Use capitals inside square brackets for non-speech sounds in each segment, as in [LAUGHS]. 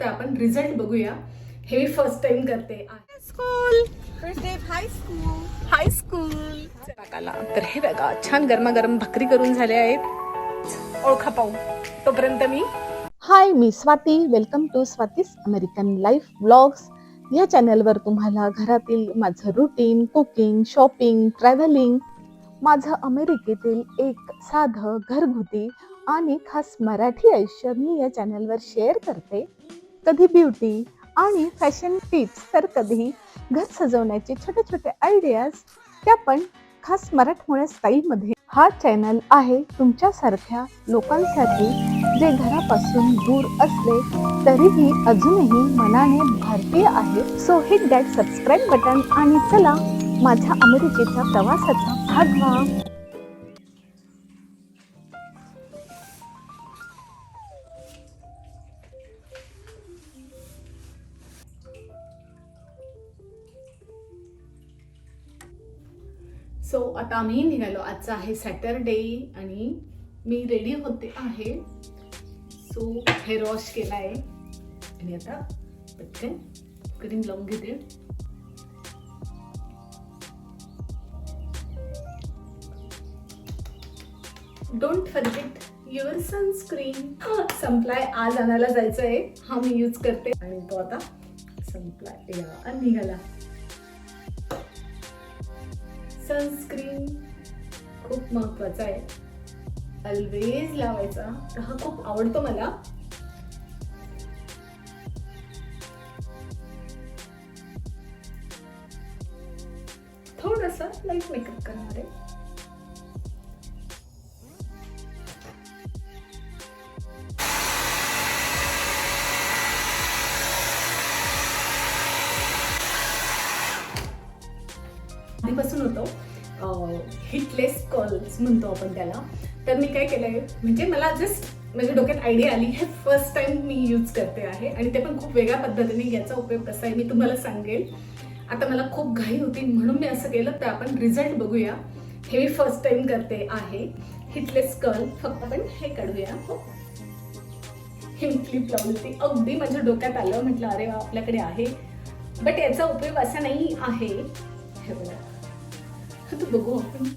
तर आपण रिझल्ट बघूया. हे मी फर्स्ट टाइम करते स्कूल. हाय स्कूल तर हे बघा छान गरमागरम भाकरी करून झाल्या आहेत. ओळखा पाहू तोपर्यंत मी hi me Swati. Welcome to Swati's American life blogs या चॅनलवर तुम्हाला घरातील माझं रुटीन कुकिंग शॉपिंग ट्रॅव्हलिंग माझं अमेरिकेतील एक साधं घरगुती आणि खास मराठी आयुष्य मी या चॅनलवर शेअर करते. कधी ब्युटी आणि फॅशन टिप्स तर कधी घर सजवण्याचे छोटे छोटे आयडियाज त्या पण खास मराठमोळ्या स्टाईलमध्ये हा चॅनल आहे तुमच्यासारख्या लोकांसाठी जे घरापासून दूर असले तरीही अजूनही मनाने भारतीय आहे so hit that subscribe button आणि चला माझ्या अमेरिकेच्या प्रवासाचा भाग व्हा. सो आता आम्ही निघालो. आजचा आहे सॅटरडे आणि मी रेडी होते आहे. सो हेअर वॉश केला आहे आणि आता पटकन क्रीम लावून घेते. डोंट फर्गेट युअर सनस्क्रीन संपलाय आज आणायला जायचं आहे हा मी यूज करते. आणि तो आता संपलाय निघाला. सनस्क्रीन खूप महत्त्वाचा आहे. ऑलवेज लावायचा. तर हा खूप आवडतो मला. थोडस लाइट मेकअप करणार आहे. म्हणतो आपण त्याला. तर मी काय केलंय म्हणजे मला जस्ट माझ्या डोक्यात आयडिया आली हे फर्स्ट टाइम मी यूज करते आहे आणि ते पण खूप वेगळ्या पद्धतीने याचा उपयोग कसा आहे मी तुम्हाला सांगेल. आता मला खूप घाई होती म्हणून मी असं केलं तर आपण रिझल्ट बघूया. हे मी फर्स्ट टाइम करते आहे. हिटलेस स्कल फक्त आपण हे काढूया हो. हे क्लिप लावली होती अगदी माझ्या डोक्यात आलं म्हटलं अरे वा आपल्याकडे आहे. बट याचा उपयोग असा नाही आहे. हे बघा. तू बघू आपण.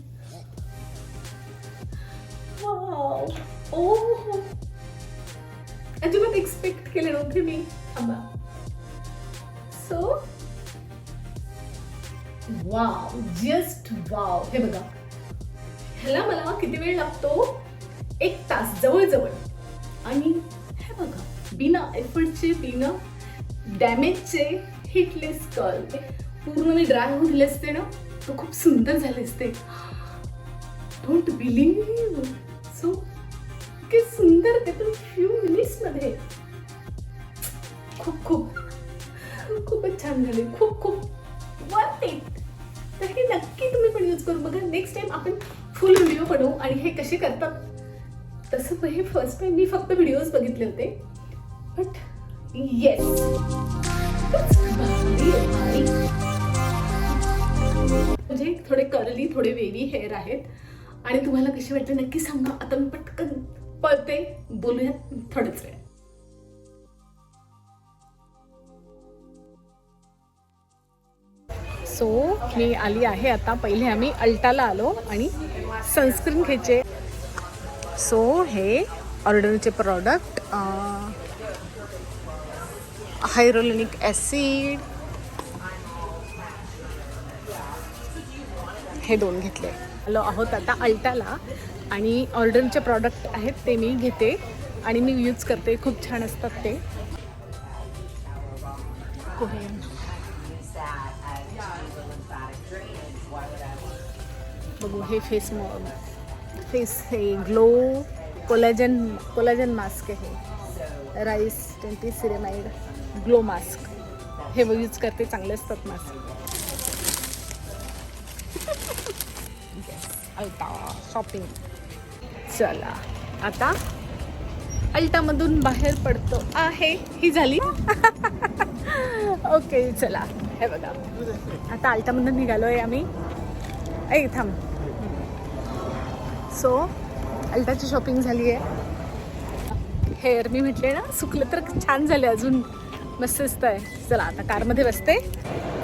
वाव ओ अजिबात एक्सपेक्ट केले नव्हते मी? थांबा सो वाव जस्ट वाव हे बघा. ह्याला मला किती वेळ लागतो? एक तास जवळजवळ. आणि हे बघा बिना एफर्टचे बिना डॅमेजचे हिटलेस कल पूर्ण मी ड्राय होऊन दिले असते ना? तो खूप सुंदर झाले असते. डोंट बिलीव्ह नेक्स्ट टाइम आपण फुल व्हिडिओ बनवू आणि हे कसे करतात. तसं हे फर्स्ट टाइम मी फक्त व्हिडिओज बघितले होते. बट येस म्हणजे थोडे करली थोडे वेवी हेअर आहेत. आणि तुम्हाला कसे वाटते नक्की सांगा. आता मी पटकन पळते. बोलूया थोडंच वेळ. सो मी आली आहे आता. पहिले आम्ही अल्टाला आलो आणि सनस्क्रीन घ्यायचे. सो हे ऑर्डरचे प्रॉडक्ट हायरोलिनिक ॲसिड हे दोन घेतले. आलो आहोत आता अल्टाला आणि ऑर्डरचे प्रॉडक्ट आहेत ते मी घेते आणि मी यूज करते. खूप छान असतात ते. कोरियन बघू हे फेस फेस हे ग्लो कोलाजन कोलाजन मास्क आहे. Rice twenty ceramide glow mask हे यूज करते चांगले असतात मास्क अल्टा शॉपिंग चला आता अल्टामधून बाहेर पडतो. आहे ही झाली. [LAUGHS] ओके चला. हे बघा. आता अल्टामधून निघालो आहे आम्ही. ऐ थांब. सो अल्टाची शॉपिंग झाली आहे. हेअर मी म्हटले ना सुकलं तर छान झालं अजून. मस्त दिसत आहे चला आता कारमध्ये बसते.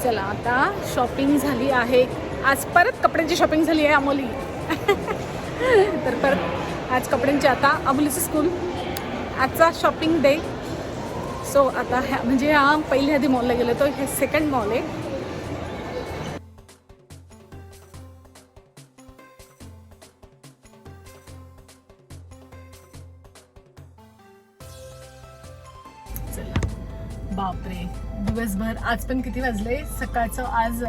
चला आता शॉपिंग झाली आहे. आज परत कपड्यांची शॉपिंग झाली आहे अमोली. [LAUGHS] तर परत आज कपड्यांची आता अमोलीचं स्कूल आजचा शॉपिंग डे सो आता ह्या म्हणजे हा पहिल्या आधी मॉलला गेलो तो हे सेकंड मॉल आहे. बापरे. दिवसभर आज पण किती वाजले? सकाळचं आज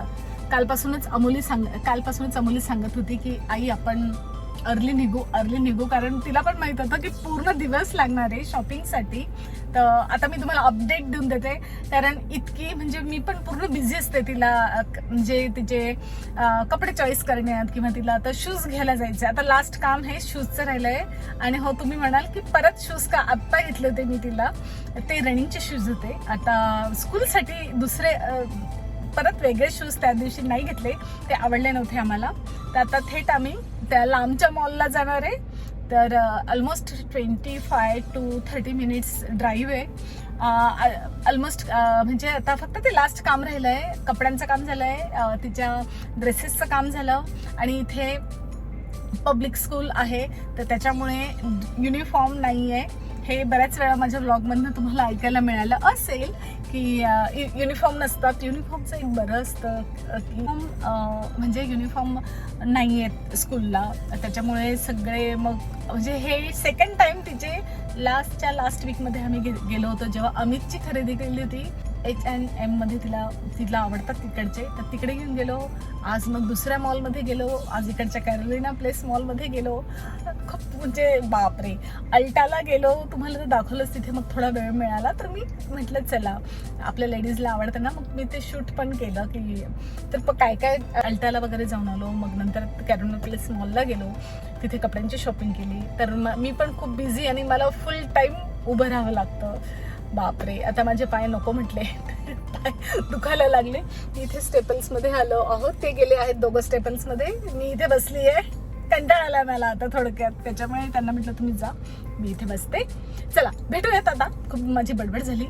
कालपासूनच अमोली सांग कालपासूनच अमोली सांगत होती की आई आपण अर्ली निघू अर्ली निघू. कारण तिला पण माहीत होतं की पूर्ण दिवस लागणार आहे शॉपिंगसाठी तर आता मी तुम्हाला अपडेट देऊन देते. कारण इतकी म्हणजे मी पण पूर्ण बिझी असते तिला म्हणजे तिचे कपडे चॉईस करण्यात किंवा तिला आता शूज घ्यायला जायचे. आता लास्ट काम हे शूजचं राहिलं आहे आणि हो तुम्ही म्हणाल की परत शूज का आत्ता घेतले होते मी तिला. ते रनिंगचे शूज होते. आता स्कूलसाठी दुसरे परत वेगळे शूज त्या दिवशी नाही घेतले. ते आवडले नव्हते आम्हाला. तर आता थेट आम्ही त्या लांबच्या मॉलला जाणार आहे. तर almost twenty five to thirty minutes drive आहे. ऑलमोस्ट म्हणजे आता फक्त ते लास्ट काम राहिलं आहे कपड्यांचं काम झालं आहे तिच्या ड्रेसेसचं काम झालं आणि इथे पब्लिक स्कूल आहे. तर त्याच्यामुळे युनिफॉर्म नाही आहे हे बऱ्याच वेळा माझ्या ब्लॉगमधनं तुम्हाला ऐकायला मिळालं असेल. की युनिफॉर्म नसतात. युनिफॉर्मचं एक बरं असतं अ, की म्हणजे युनिफॉर्म नाही आहेत स्कूलला त्याच्यामुळे सगळे मग म्हणजे हे सेकंड टाइम तिचे लास्टच्या लास्ट वीकमध्ये आम्ही गे गेलो होतो. जेव्हा अमितची खरेदी केली होती एच अँड एममध्ये तिला तिला आवडतात तिकडचे. तर तिकडे घेऊन गेलो. आज मग दुसऱ्या मॉलमध्ये गेलो. आज इकडच्या कॅरोलिना प्लेस मॉलमध्ये गेलो. खूप म्हणजे बापरे. अल्टाला गेलो. तुम्हाला तर दाखवलंच तिथे मग थोडा वेळ मिळाला. तर मी म्हटलं चला आपल्या लेडीजला आवडतं ना मग मी ते शूट पण केलं की तर काय काय अल्टाला वगैरे जाऊन आलो. मग नंतर कॅरोलिना प्लेस मॉलला गेलो. तिथे कपड्यांची शॉपिंग केली. तर मी पण खूप बिझी आणि मला फुल टाईम उभं राहावं लागतं. बापरे आता माझे पाय नको म्हटले. पाय दुखायला लागले. मी इथे स्टेपल्समध्ये आलो आहोत. ते गेले आहेत दोघं स्टेपल्समध्ये मी इथे बसली आहे कंटाळा आला मला आता थोडक्यात. त्याच्यामुळे त्यांना म्हटलं तुम्ही जा. मी इथे बसते. चला भेटूयात आता. खूप माझी बडबड झाली.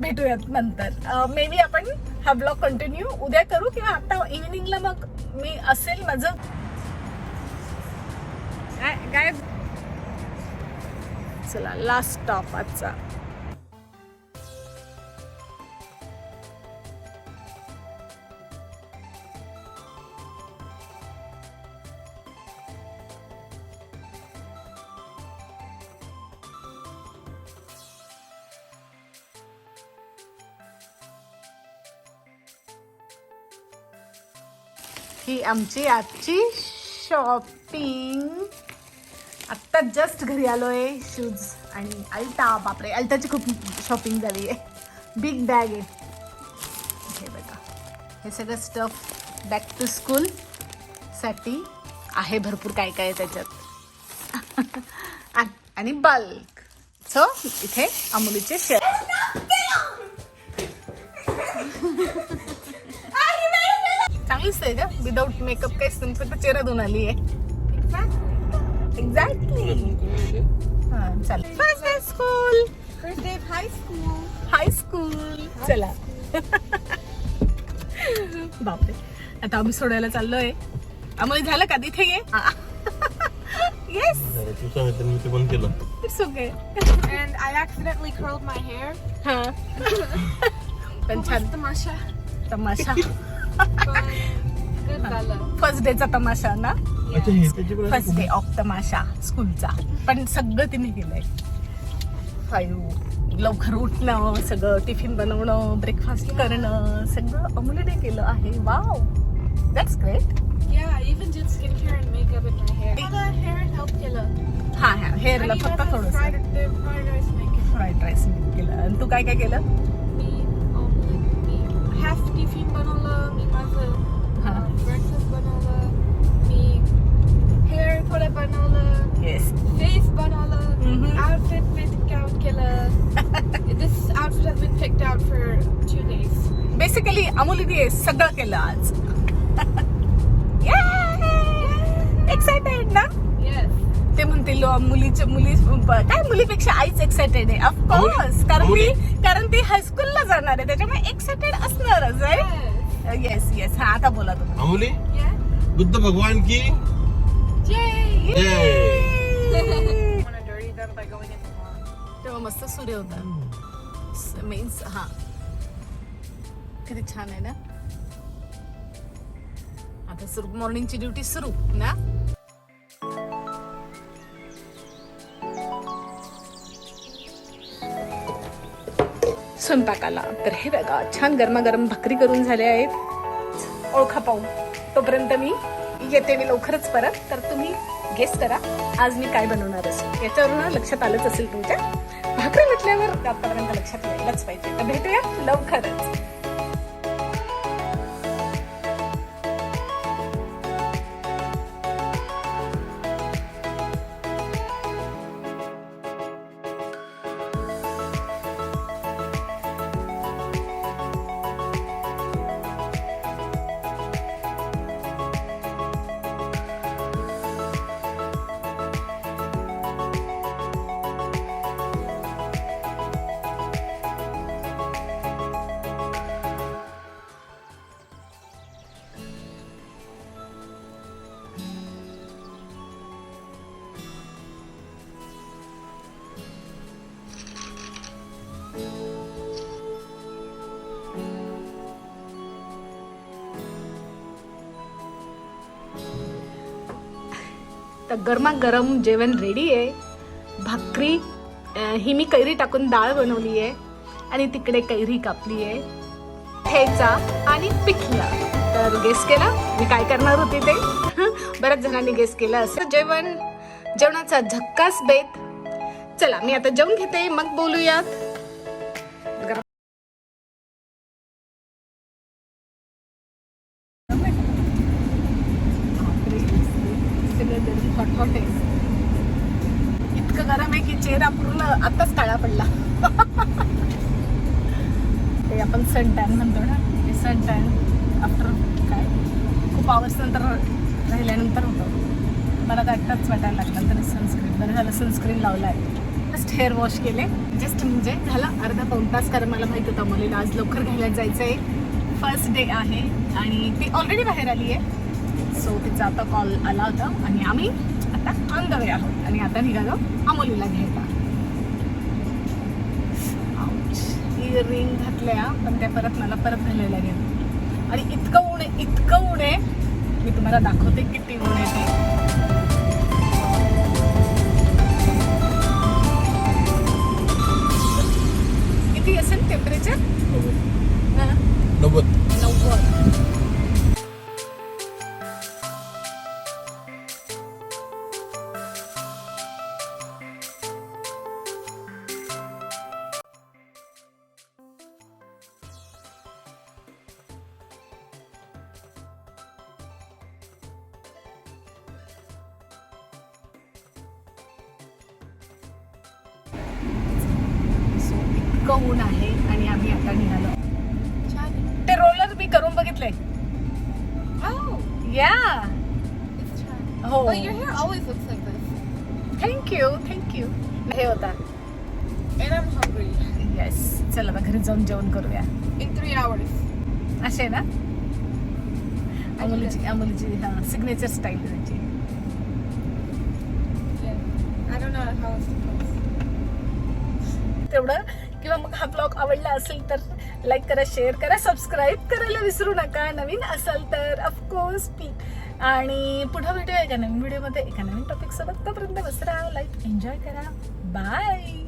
भेटूयात नंतर. मे बी आपण हा ब्लॉग कंटिन्यू उद्या करू किंवा आता इव्हिनिंगला मग मी असेल माझं काय काय? चला लास्ट स्टॉप आजचा. आमची आजची शॉपिंग आत्ता जस्ट घरी आलोय शूज आणि अल्टा बापरे अल्टाची खूप शॉपिंग झाली आहे. बिग बॅग आहे. हे बघा. हे सगळं स्टफ बॅक टू स्कूल साठी आहे भरपूर काय काय आहे त्याच्यात. [LAUGHS] आणि बल्क सो इथे अमुलीचे शेअर आहे का? विदाऊट मेकअप काही सिम फक्त चेहरा धुवून आली आहे एक्झॅक्टली हा चाल first day school day of high school. High school चला. बापरे. आता आम्ही सोडायला चाललोय. आम्हाला झालं का? तिथे ये. येस अरे तू सांगितलं मी ते बंद केलं. It's okay And I accidentally curled my hair. हा. [LAUGHS] पण छान. तमाशा. Bella. [LAUGHS] फर्स्ट डेचा तमाशा ना? फर्स्ट डे ऑफ तमाशा स्कूलचा पण सगळं तिने केलंय. फाईव्ह लवकर उठणं सगळं टिफिन बनवणं ब्रेकफास्ट करणं सगळं अमूल्यने केलं आहे. Wow that's great Yeah, I even did skincare and makeup in my hair. All the hair and help killer. हा हा हेअरला फक्त थोडंसं. फ्राईड राईस केलं. आणि तू काय काय केलं? um, like me, half tiffin um, breakfast banana, me, hair color banana, yes face banana, Mhm. outfit picked out killer. this outfit has been picked out for two days. Basically अमोलीने सगळं केलं आज excited ना Yes. ते म्हणतील "अ, मुलीच्या मुली काय मुलीपेक्षा आईच एक्साइटेड आहे ऑफकोर्स कारण ती कारण ती हायस्कूलला जाणार आहे त्याच्यामुळे एक्साइटेड असणारच आहे येस येस हा आता बोला तुम्ही. अमोली? बुद्ध भगवान की. [LAUGHS] तेव्हा मस्त सूर्य होता. मीन्स हा. किती छान आहे ना? आता सुरू मॉर्निंगची ड्युटी सुरू ना? स्वयंपाकाला. तर हे बघा छान गरमागरम भाकरी करून झाले आहेत. ओळखा पाहू तोपर्यंत मी येते मी लवकरच परत. तर तुम्ही गेस करा आज मी काय बनवणार असेल. याच्यावरून लक्षात आलंच असेल तुमच्या. भाकरी म्हटल्यावर आतापर्यंत लक्षात यायलाच पाहिजे. तर भेटूया लवकरच. तर गरमागरम जेवण रेडी आहे. भाकरी ही मी कैरी टाकून डाळ बनवली आहे. आणि तिकडे कैरी कापली आहे. ठेचा आणि पिठलं. तर गेस केला? मी काय करणार होते ते? [LAUGHS] बऱ्याच जणांनी गेस केलं असं जेवण जेवणाचा झक्कास बेत. चला मी आता जेवण घेते. मग बोलूयात. इतकं गरम आहे की चेहरा पूर्ण आताच काळा पडला. [LAUGHS] ते आपण सन टॅन म्हणतो ना ते सन टॅन आफ्टर काय? खूप आवर्स नंतर राहिल्यानंतर होतं. मला तर आत्ताच वाटायला लागलं तरी सनस्क्रीन बरं झालं सनस्क्रीन लावलं आहे जस्ट हेअर वॉश केले. जस्ट म्हणजे झाला अर्धा पाऊण तास कारण मला माहीत होतं मुलीला आज लवकर घ्यायला जायचं आहे फर्स्ट डे आहे आणि ती ऑलरेडी बाहेर आली आहे सो तिचा आता कॉल आला होता आणि आम्ही आता ऑन द वे आहोत आणि आता निघालो अमोलीला घ्यायला. रिंग घातल्या पण त्या परत मला परत घालायला गेलं आणि इतकं ऊन आहे इतकं ऊन आहे. मी तुम्हाला दाखवते किती ऊन आहे ते. किती असेल टेम्परेचर नव्वद. हो Oh, your hair always looks like this. Thank you thank you हे होता And I'm hungry. येस चल आता घरी जाऊन जेवण करूया In three hours. असे ना अमोलीची अमोलीची हा सिग्नेचर स्टाईल त्याची Yeah. I don't know how it's supposed. तेवढं किंवा मग हा ब्लॉग आवडला असेल तर लाईक करा शेअर करा सबस्क्राईब करायला विसरू नका नवीन असाल तर ऑफकोर्स प्लीज आणि पुढं भेटूया एका नवीन व्हिडिओमध्ये एका नवीन टॉपिक सोबत. तोपर्यंत बसरा लाईफ एन्जॉय करा. बाय